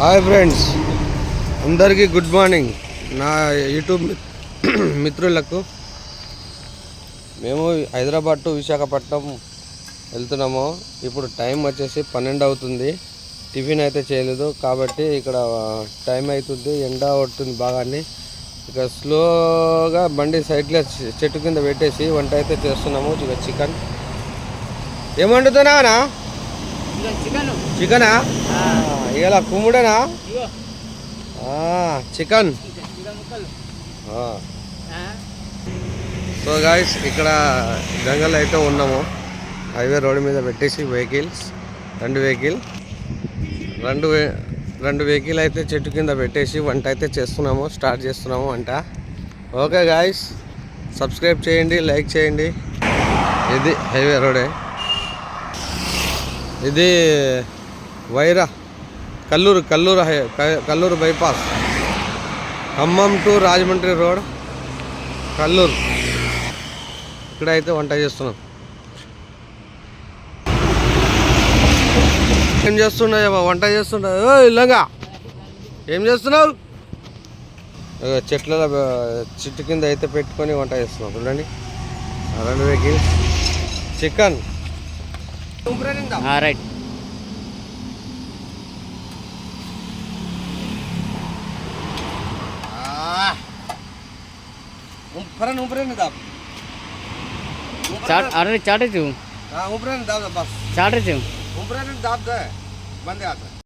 Hi friends. అందరికీ good morning. నా YouTube మిత్రులకు మేము హైదరాబాద్ టు విశాఖపట్నం వెళ్తున్నాము. ఇప్పుడు టైం వచ్చేసి పన్నెండు అవుతుంది. టిఫిన్ అయితే చేయలేదు కాబట్టి ఇక్కడ టైం అవుతుంది. ఎండ పడుతుంది బాగానే. ఇక స్లోగా బండి సైడ్లో చెట్టు కింద పెట్టేసి వంట అయితే చేస్తున్నాము. ఇక చికెన్. ఏమండుతున్నావునా చికెన్ ఇలా కుమ్ముడేనా? చికెన్. సో గాయస్ ఇక్కడ జంగల్ అయితే ఉన్నాము. హైవే రోడ్ మీద పెట్టేసి వెహికల్స్ రెండు వెహికల్. రెండు రెండు వెహికల్ అయితే చెట్టు కింద పెట్టేసి వంట అయితే చేస్తున్నాము స్టార్ట్ చేస్తున్నాము వంట. ఓకే గాయస్ సబ్స్క్రైబ్ చేయండి లైక్ చేయండి. ఇది హైవే రోడే. ఇది Wyra Kalluru Kalluru high Kalluru bypass. Khammam to Rajahmundry road Kalluru. ఇక్కడ అయితే వంట చేస్తున్నాం. ఏం చేస్తున్నాయమ్మా వంట చేస్తున్నావు ఇలాగా ఇల్లంగా ఏం చేస్తున్నావు? చెట్ల చెట్టు కింద అయితే పెట్టుకొని వంట చేస్తున్నాం. చూడండి. రెండు చికెన్. ಹಾಂ ರೈಟ್ ಉಂಪ್ರನ್ ಉಂಪ್ರನ್ ಇದಾವ ಚಾಟ್ ಅರೆ ಚಾಟ್ ಇತ್ತು ಹಾಂ ಉಂಪ್ರನ್ ಇದಾವ ಬಸ್ ಚಾಟ್ ಇತ್ತು ಉಂಪ್ರನ್ ಇದ್ದಾವ ಬಂದೆ ಆತ